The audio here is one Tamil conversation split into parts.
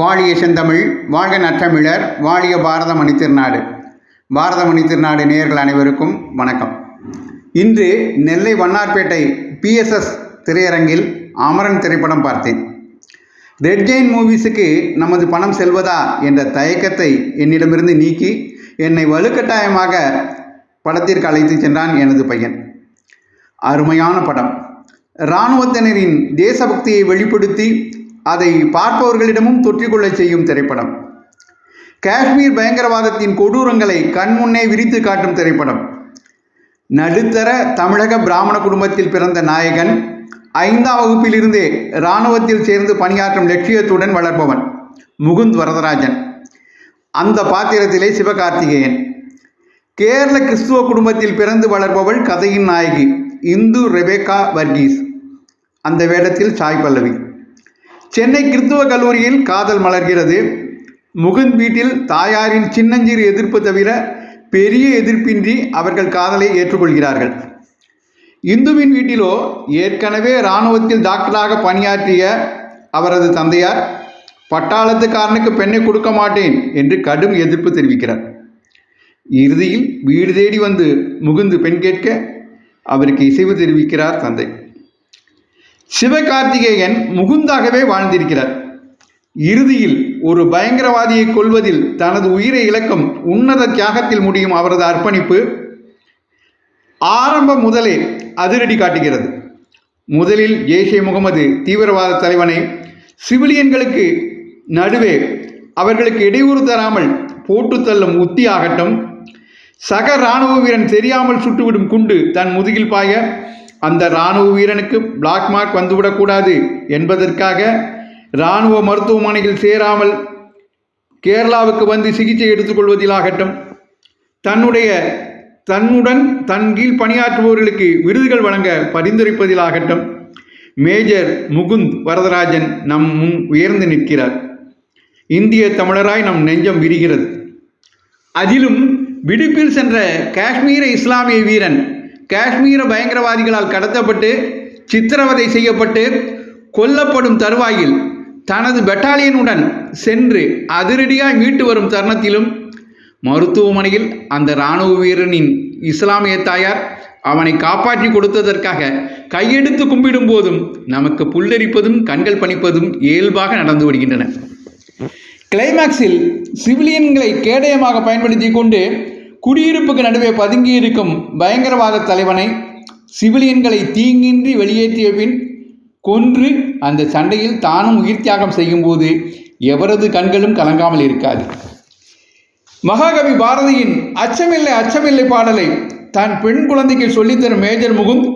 வாழிய செந்தமிழ் வாழ்க நற்றமிழர் வாழிய பாரத மணி திருநாடு. பாரத மணி திருநாடு நேயர்கள் அனைவருக்கும் வணக்கம். இன்று நெல்லை வண்ணார்பேட்டை பிஎஸ்எஸ் திரையரங்கில் அமரன் திரைப்படம் பார்த்தேன். ரெட் ஜெயின் மூவிஸுக்கு நமது பணம் செல்வதா என்ற தயக்கத்தை என்னிடமிருந்து நீக்கி என்னை வலுக்கட்டாயமாக படத்திற்கு அழைத்து சென்றான் எனது பையன். அருமையான படம். இராணுவத்தினரின் தேசபக்தியை வெளிப்படுத்தி அதை பார்ப்பவர்களிடமும் தொற்றிக்கொள்ளச் செய்யும் திரைப்படம். காஷ்மீர் பயங்கரவாதத்தின் கொடூரங்களை கண்முன்னே விரித்து காட்டும் திரைப்படம். நடுத்தர தமிழக பிராமண குடும்பத்தில் பிறந்த நாயகன் ஐந்தாம் வகுப்பிலிருந்தே இராணுவத்தில் சேர்ந்து பணியாற்றும் லட்சியத்துடன் வளர்ப்பவன் முகுந்த் வரதராஜன். அந்த பாத்திரத்திலே சிவகார்த்திகேயன். கேரள கிறிஸ்துவ குடும்பத்தில் பிறந்து வளர்பவள் கதையின் நாயகி இந்து ரெபேக்கா வர்கீஸ். அந்த வேடத்தில் சாய் பல்லவி. சென்னை கிறிஸ்துவ கல்லூரியில் காதல் மலர்கிறது. முகுந்த் வீட்டில் தாயாரின் சின்னஞ்சிறு எதிர்ப்பு தவிர பெரிய எதிர்ப்பின்றி அவர்கள் காதலை ஏற்றுக்கொள்கிறார்கள். இந்துவின் வீட்டிலோ ஏற்கனவே இராணுவத்தில் டாக்டராக பணியாற்றிய அவரது தந்தையார் பட்டாளத்துக்காரனுக்கு பெண்ணை கொடுக்க மாட்டேன் என்று கடும் எதிர்ப்பு தெரிவிக்கிறார். இறுதியில் வீடு தேடி வந்து முகுந்து பெண் கேட்க அவருக்கு இசைவு தெரிவிக்கிறார் தந்தை. சிவகார்த்திகேயன் முகுந்தாகவே வாழ்ந்திருக்கிறார். இறுதியில் ஒரு பயங்கரவாதியை கொல்வதில் தனது உயிரை இழக்கும் உன்னத தியாகத்தில் முடியும் அவரது அர்ப்பணிப்பு ஆரம்பம் முதலே அதிரடி காட்டுகிறது. முதலில் ஜெய்ஷே முகமது தீவிரவாத தலைவனை சிவிலியன்களுக்கு நடுவே அவர்களுக்கு இடையூறு தராமல் போட்டு தள்ளும் உத்தி ஆகட்டும். சக இராணுவ வீரன் தெரியாமல் சுட்டுவிடும் குண்டு தன் முதுகில் பாய அந்த இராணுவ வீரனுக்கு பிளாக் மார்க் வந்துவிடக்கூடாது என்பதற்காக இராணுவ மருத்துவமனையில் சேராமல் கேரளாவுக்கு வந்து சிகிச்சை எடுத்துக்கொள்வதிலாகட்டும் தன்னுடைய தன்னுடன் தன் கீழ் பணியாற்றுபவர்களுக்கு விருதுகள் வழங்க பரிந்துரைப்பதிலாகட்டும். மேஜர் முகுந்த் வரதராஜன் நம் முன் உயர்ந்து நிற்கிறார். இந்திய தமிழராய் நம் நெஞ்சம் விரிகிறது. அதிலும் விடுப்பில் சென்ற காஷ்மீர இஸ்லாமிய வீரன் காஷ்மீர பயங்கரவாதிகளால் கடத்தப்பட்டு சித்திரவதை செய்யப்பட்டு கொல்லப்படும் தருவாயில் தனது பெட்டாலியனுடன் சென்று அதிரடியாய் மீட்டு வரும் தருணத்திலும் மருத்துவமனையில் அந்த இராணுவ வீரனின் இஸ்லாமிய தாயார் அவனை காப்பாற்றி கொடுத்ததற்காக கையெடுத்து கும்பிடும் போதும் நமக்கு புல்லரிப்பதும் கண்கள் பணிப்பதும் இயல்பாக நடந்து வருகின்றன. கிளைமாக்ஸில் சிவிலியன்களை கேடயமாக பயன்படுத்தி கொண்டு குடியிருப்புக்கு நடுவே பதுங்கியிருக்கும் பயங்கரவாத தலைவனை சிவிலியன்களை தீங்கின்றி வெளியேற்றிய பின் கொன்று அந்த சண்டையில் தானும் உயிர் தியாகம் செய்யும்போது எவரது கண்களும் கலங்காமல் இருக்காது. மகாகவி பாரதியின் அச்சமில்லை அச்சமில்லை பாடலை தன் பெண் குழந்தைக்கு சொல்லித்தரும் மேஜர் முகுந்த்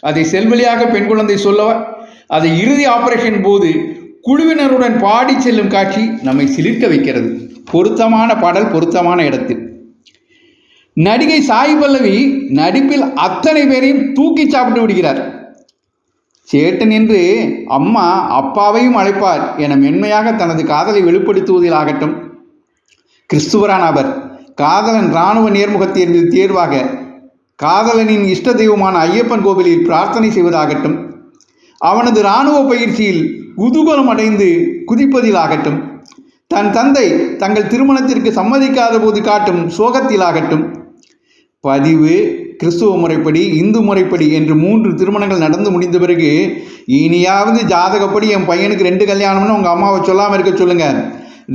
அதை செல்வழியாக பெண் குழந்தை சொல்ல அதை இறுதி ஆபரேஷன் போது குழுவினருடன் பாடி செல்லும் காட்சி நம்மை சிலிர்க்க வைக்கிறது. பொருத்தமான பாடல் பொருத்தமான இடத்தில். நடிகை சாய் பல்லவி நடிப்பில் அத்தனை பேரையும் தூக்கி சாப்பிட்டு விடுகிறார். சேட்டன் என்று அம்மா அப்பாவையும் அழைப்பார் என மென்மையாக தனது காதலை வெளிப்படுத்துவதிலாகட்டும் கிறிஸ்துவரான அவர் காதலன் இராணுவ நேர்முக தேர்வில் தேர்வாக காதலனின் இஷ்ட தெய்வமான ஐயப்பன் கோவிலில் பிரார்த்தனை செய்வதாகட்டும். அவனது இராணுவ பயிற்சியில் குதூகலம் அடைந்து குதிப்பதிலாகட்டும் தன் தந்தை தங்கள் திருமணத்திற்கு சம்மதிக்காத போது காட்டும் சோகத்திலாகட்டும் பதிவு கிறிஸ்துவ முறைப்படி இந்து முறைப்படி என்று மூன்று திருமணங்கள் நடந்து முடிந்த பிறகு இனியாவது ஜாதகப்படி என் பையனுக்கு ரெண்டு கல்யாணம்னு உங்கள் அம்மாவை சொல்லாமல் இருக்க சொல்லுங்கள்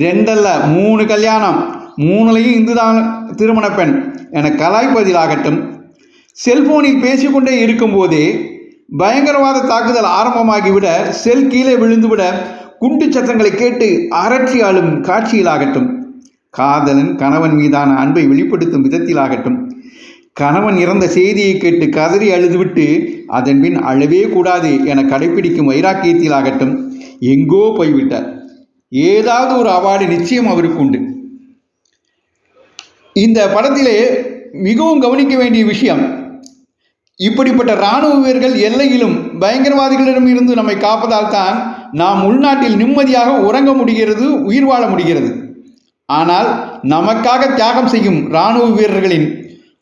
ரெண்டல்ல மூணு கல்யாணம். மூணுலையும் இந்து தான் திருமண பெண். என கலாய்ப்பதிலாகட்டும் செல்போனில் பேசிக்கொண்டே இருக்கும்போதே பயங்கரவாத தாக்குதல் ஆரம்பமாகிவிட செல் கீழே விழுந்துவிட குண்டு சத்தங்களை கேட்டு அரற்றி ஆளும் காட்சியிலாகட்டும். காதலன் கணவன் மீதான அன்பை வெளிப்படுத்தும் விதத்திலாகட்டும். கணவன் இறந்த செய்தியை கேட்டு கதறி அழுதுவிட்டு அதன் பின் அழவே கூடாது என கடைபிடிக்கும் வைராக்கியத்திலாகட்டும் எங்கோ போய்விட்டார். ஏதாவது ஒரு அவார்டு நிச்சயம் அவருக்கு உண்டு. இந்த படத்திலே மிகவும் கவனிக்க வேண்டிய விஷயம் இப்படிப்பட்ட இராணுவ வீரர்கள் எல்லையிலும் பயங்கரவாதிகளிடம் இருந்து நம்மை காப்பதால் தான் நாம் உள்நாட்டில் நிம்மதியாக உறங்க முடிகிறது உயிர் வாழ முடிகிறது. ஆனால் நமக்காக தியாகம் செய்யும் இராணுவ வீரர்களின்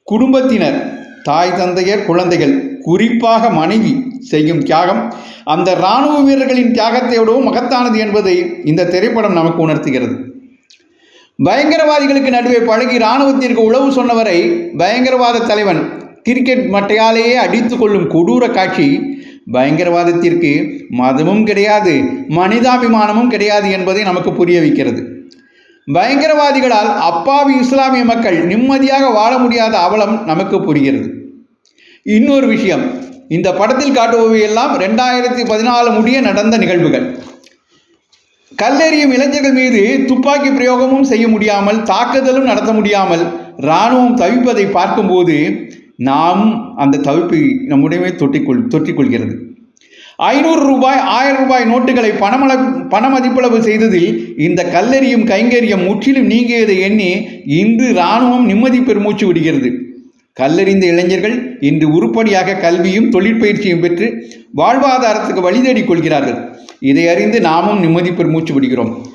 குடும்பத்தினர் தாய் தந்தையர் குழந்தைகள் குறிப்பாக மனைவி செய்யும் தியாகம் அந்த இராணுவ வீரர்களின் தியாகத்தை விடவும் மகத்தானது என்பதை இந்த திரைப்படம் நமக்கு உணர்த்துகிறது. பயங்கரவாதிகளுக்கு நடுவே பழகி இராணுவத்திற்கு உளவு சொன்னவரை பயங்கரவாத தலைவன் கிரிக்கெட் மட்டையாலேயே அடித்து கொள்ளும் கொடூர காட்சி பயங்கரவாதத்திற்கு மதமும் கிடையாது மனிதாபிமானமும் கிடையாது என்பதை நமக்கு புரிய வைக்கிறது. பயங்கரவாதிகளால் அப்பாவி இஸ்லாமிய மக்கள் நிம்மதியாக வாழ முடியாத அவலம் நமக்கு புரிகிறது. இன்னொரு விஷயம் இந்த படத்தில் காட்டுபவையெல்லாம் ரெண்டாயிரத்தி பதினாலு முடிய நடந்த நிகழ்வுகள். கல்லெறியும் இளைஞர்கள் மீது துப்பாக்கி பிரயோகமும் செய்ய முடியாமல் தாக்குதலும் நடத்த முடியாமல் இராணுவம் தவிப்பதை பார்க்கும்போது நாம் அந்த தவிப்பை நம்முடைய தொட்டிக்கொள் தொற்றிக்கொள்கிறது ஐநூறு ரூபாய் ஆயிரம் ரூபாய் நோட்டுகளை பணமள பணமதிப்பளவு செய்ததில் இந்த கல்லறியும் கைங்கரியம் முற்றிலும் நீங்கியதை எண்ணி இன்று இராணுவம் நிம்மதி பெருமூச்சு விடுகிறது. கல்லறிந்த இளைஞர்கள் இன்று உருப்படியாக கல்வியும் தொழிற்பயிற்சியும் பெற்று வாழ்வாதாரத்துக்கு வழி தேடிக் கொள்கிறார்கள். இதை அறிந்து நாமும் நிம்மதி பெருமூச்சு விடுகிறோம்.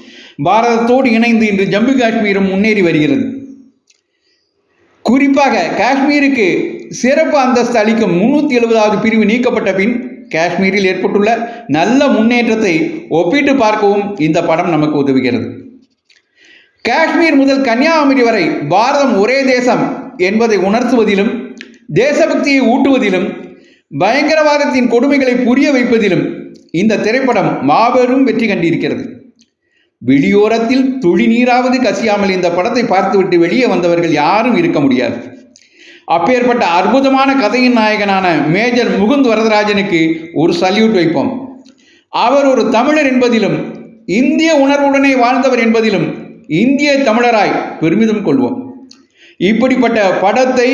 பாரதத்தோடு இணைந்து இன்று ஜம்மு காஷ்மீரும் முன்னேறி வருகிறது. குறிப்பாக காஷ்மீருக்கு சிறப்பு அந்தஸ்து அளிக்கும் முன்னூற்றி எழுபதாவது பிரிவு நீக்கப்பட்ட பின் காஷ்மீரில் ஏற்பட்டுள்ள நல்ல முன்னேற்றத்தை ஒப்பிட்டு பார்க்கவும் இந்த படம் நமக்கு உதவுகிறது. காஷ்மீர் முதல் கன்னியாகுமரி வரை பாரதம் ஒரே தேசம் என்பதை உணர்த்துவதிலும் தேசபக்தியை ஊட்டுவதிலும் பயங்கரவாதத்தின் கொடுமைகளை புரிய வைப்பதிலும் இந்த திரைப்படம் மாபெரும் வெற்றி கண்டிருக்கிறது. வெளியோரத்தில் துளி நீராவது கசியாமல் இந்த படத்தை பார்த்துவிட்டு வெளியே வந்தவர்கள் யாரும் இருக்க முடியாது. அப்பேற்பட்ட அற்புதமான கதையின் நாயகனான மேஜர் முகுந்த் வரதராஜனுக்கு ஒரு சல்யூட் வைப்போம். அவர் ஒரு தமிழர் என்பதிலும் இந்திய உணர்வுடனே வாழ்ந்தவர் என்பதிலும் இந்திய தமிழராய் பெருமிதம் கொள்வோம். இப்படிப்பட்ட படத்தை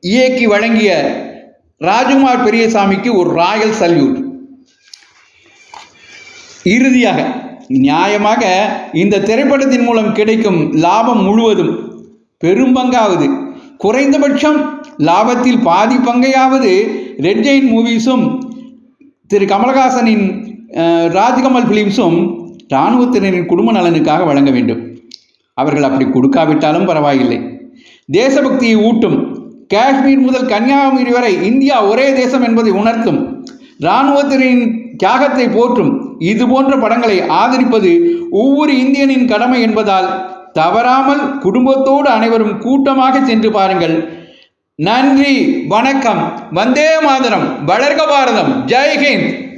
இயக்கி வழங்கிய ராஜ்குமார் பெரியசாமிக்கு ஒரு ராயல் சல்யூட். இறுதியாக நியாயமாக இந்த திரைப்படத்தின் மூலம் கிடைக்கும் லாபம் முழுவதும் பெரும்பங்காவது குறைந்தபட்சம் லாபத்தில் பாதி பங்கையாவது ரெட் ஜெயின் மூவிஸும் திரு கமலஹாசனின் ராஜ்கமல் ஃபிலிம்ஸும் இராணுவத்தினரின் குடும்ப நலனுக்காக வழங்க வேண்டும். அவர்கள் அப்படி கொடுக்காவிட்டாலும் பரவாயில்லை. தேசபக்தியை ஊட்டும். காஷ்மீர் முதல் கன்னியாகுமரி வரை இந்தியா ஒரே தேசம் என்பதை உணர்த்தும். இராணுவத்தினரின் தியாகத்தை போற்றும். இது போன்ற படங்களை ஆதரிப்பது ஒவ்வொரு இந்தியனின் கடமை என்பதால் தவறாமல் குடும்பத்தோடு அனைவரும் கூட்டமாக சென்று பாருங்கள். நன்றி வணக்கம். வந்தே மாதரம். வளர்க பாரதம். ஜெய்ஹிந்த்